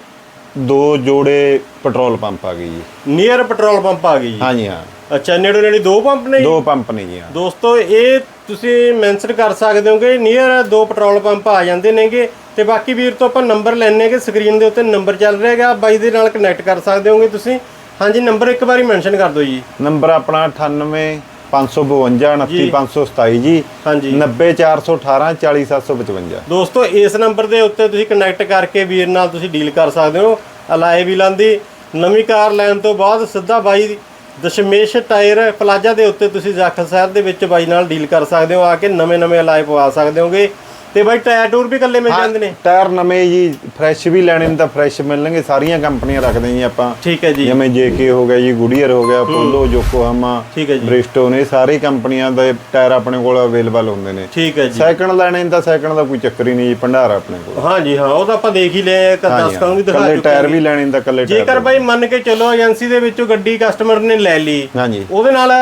ਦੋ ਜੋੜੇ ਪੈਟਰੋਲ ਪੰਪ ਆ ਗਏ ਜੀ। ਨੀਅਰ ਪੈਟਰੋਲ ਪੰਪ ਆ ਗਈ ਜੀ। ਹਾਂਜੀ ਹਾਂ। ਅੱਛਾ ਨੇੜੇ ਨੇੜੇ ਦੋ ਪੰਪ ਨੇ ਜੀ? ਦੋ ਪੰਪ ਨੇ ਜੀ ਹਾਂ। ਦੋਸਤੋ ਇਹ ਤੁਸੀਂ ਮੈਂਸ਼ਨ ਕਰ ਸਕਦੇ ਹੋ ਕਿ ਨੀਅਰ ਦੋ ਪੈਟਰੋਲ ਪੰਪ ਆ ਜਾਂਦੇ ਨੇਗੇ ਤੇ ਬਾਕੀ ਵੀਰ ਤੋਂ ਆਪਾਂ ਨੰਬਰ ਲੈਣੇ ਕਿ ਸਕਰੀਨ ਦੇ ਉੱਤੇ ਨੰਬਰ ਚੱਲ ਰਿਹਾ ਹੈਗਾ। ਬਾਈ ਦੇ ਨਾਲ ਕਨੈਕਟ ਕਰ ਸਕਦੇ ਹੋਗੇ ਤੁਸੀਂ। ਹਾਂਜੀ ਨੰਬਰ ਇੱਕ ਵਾਰੀ ਮੈਂਸ਼ਨ ਕਰ ਦਿਓ ਜੀ। ਨੰਬਰ ਆਪਣਾ 98 552 29527 ਜੀ। ਹਾਂਜੀ। 90418 40755 ਦੋਸਤੋ ਇਸ ਨੰਬਰ ਦੇ ਉੱਤੇ ਤੁਸੀਂ ਕਨੈਕਟ ਕਰਕੇ ਵੀਰ ਨਾਲ ਤੁਸੀਂ ਡੀਲ ਕਰ ਸਕਦੇ ਹੋ। ਅਲਾਏ ਵੀ ਲਾਂਦੀ। ਨਵੀਂ ਕਾਰ ਲੈਣ ਤੋਂ ਬਾਅਦ ਸਿੱਧਾ ਬਾਈ ਦਸ਼ਮੇਸ਼ ਟਾਇਰ ਪਲਾਜ਼ਾ ਦੇ ਉੱਤੇ ਤੁਸੀਂ ਜਾਖਲ ਸ਼ਹਿਰ ਦੇ ਵਿੱਚ ਬਾਈ ਨਾਲ ਡੀਲ ਕਰ ਸਕਦੇ ਹੋ, ਆ ਕੇ ਨਵੇਂ ਨਵੇਂ ਅਲਾਏ ਪਵਾ ਸਕਦੇ ਹੋਗੇ। ਤੇ ਬਾਈ ਟਾਇਰ ਟੂਰ ਵੀ ਇਕੱਲੇ ਮਿਲ ਜਾਂਦੇ ਨੇ? ਟਾਇਰ ਨਵੇਂ ਜੀ ਫਰੈਸ਼ ਵੀ ਲੈਣੇ ਨੇ ਤਾਂ ਫਰੈਸ਼ ਮਿਲਣਗੇ ਸਾਰੀਆਂ ਕੰਪਨੀਆਂ ਰੱਖਦੇ ਜੀ ਆਪਾਂ। ਠੀਕ ਹੈ ਜੀ। ਜਿਵੇਂ ਜੇਕੇ ਹੋ ਗਿਆ ਜੀ ਗੁਡੀਅਰ ਹੋ ਗਿਆ ਪੋਲੋ ਜੋਕੋਹਾਮਾ ਠੀਕ ਹੈ ਜੀ। ਬ੍ਰਿਸਟੋ ਨੇ ਸਾਰੀ ਕੰਪਨੀਆਂ ਦੇ ਟਾਇਰ ਆਪਣੇ ਕੋਲ ਅਵੇਲੇਬਲ ਹੁੰਦੇ ਨੇ। ਠੀਕ ਹੈ ਜੀ। ਸੈਕਿੰਡ ਲੈਣੇ ਤਾਂ ਸੈਕਿੰਡ ਦਾ ਕੋਈ ਚੱਕਰ ਹੀ ਨਹੀਂ ਜੀ ਭੰਡਾਰ ਆਪਣੇ ਕੋਲ। ਹਾਂ ਜੀ ਹਾਂ ਉਹ ਤਾਂ ਆਪਾਂ ਦੇਖ ਹੀ ਲਏ ਇੱਕ ਹਾਂਜੀ, 10 ਕਾਂ ਵੀ ਦਿਖਾ ਚੁੱਕੇ ਟਾਇਰ। ਵੀ ਲੈਣੇ ਨੇ ਤਾਂ ਕੱਲੇ ਟਾਇਰ ਜੇਕਰ ਬਾਈ ਮੰਨ ਕੇ ਚਲੋ ਏਜੰਸੀ ਦੇ ਵਿੱਚੋਂ ਗੱਡੀ ਕਸਟਮਰ ਨੇ ਲੈ ਲਈ ਹਾਂਜੀ ਉਹਦੇ ਨਾਲ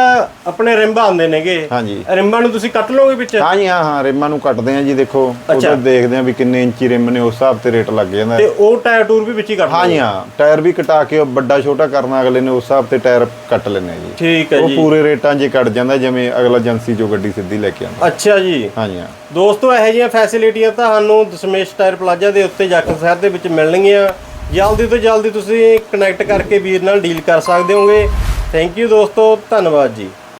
ਆਪਣੇ ਰਿੰਬਾਂ ਆਉਂਦੇ ਨੇਗੇ। ਹਾਂਜੀ ਰਿੰਬਾਂ ਨੂੰ ਤੁਸੀਂ ਕੱਟ ਲਓਗੇ ਵਿੱਚ? ਹਾਂਜੀ ਹਾਂ ਹਾਂ ਰਿਮਾਂ ਨੂੰ ਕੱਟਦੇ ਆ ਜੀ ਦੇਖੋ ਅੱਛਾ। ਉਹਦਾ ਦੇਖਦੇ ਆ ਵੀ ਕਿੰਨੇ ਇੰਚੀ ਰਿਮ ਨੇ ਉਸ ਹਿਸਾਬ ਤੇ ਰੇਟ ਲੱਗ ਜਾਂਦਾ। ਤੇ ਉਹ ਟਾਇਰ ਟੂਰ ਵੀ ਵਿੱਚ ਹੀ ਕੱਟ ਹਾਂਜੀ ਹਾਂ ਟਾਇਰ ਵੀ ਕਟਾ ਕੇ ਉਹ ਵੱਡਾ ਛੋਟਾ ਕਰਨਾ ਅਗਲੇ ਨੇ ਉਸ ਹਿਸਾਬ ਤੇ ਟਾਇਰ ਕੱਟ ਲੈਣੇ ਜੀ। ਠੀਕ ਹੈ ਉਹ ਜੀ। ਪੂਰੇ ਰੇਟਾਂ 'ਚ ਹੀ ਕੱਟ ਜਾਂਦਾ ਜਿਵੇਂ ਅਗਲਾ ਏਜੰਸੀ ਚੋਂ ਗੱਡੀ ਸਿੱਧੀ ਲੈ ਕੇ ਆਉਂਦਾ। ਅੱਛਾ ਜੀ। ਹਾਂ। ਦੋਸਤੋ ਇਹੋ ਜਿਹੀਆਂ ਫੈਸਿਲਿਟੀਆਂ ਤੁਹਾਨੂੰ ਦਸ਼ਮੇਸ਼ ਟਾਇਰ ਪਲਾਜ਼ਾ ਦੇ ਉੱਤੇ ਜਾਖਲ ਸ਼ਹਿਰ ਦੇ ਵਿੱਚ ਮਿਲਣਗੀਆਂ। ਜਲਦੀ ਤੋਂ ਜਲਦੀ ਤੁਸੀਂ ਕਨੈਕਟ ਕਰਕੇ ਵੀਰ ਨਾਲ ਡੀਲ ਕਰ ਸਕਦੇ ਹੋਗੇ। ਥੈਂਕ ਯੂ ਦੋਸਤੋ ਧੰਨਵਾਦ ਜੀ।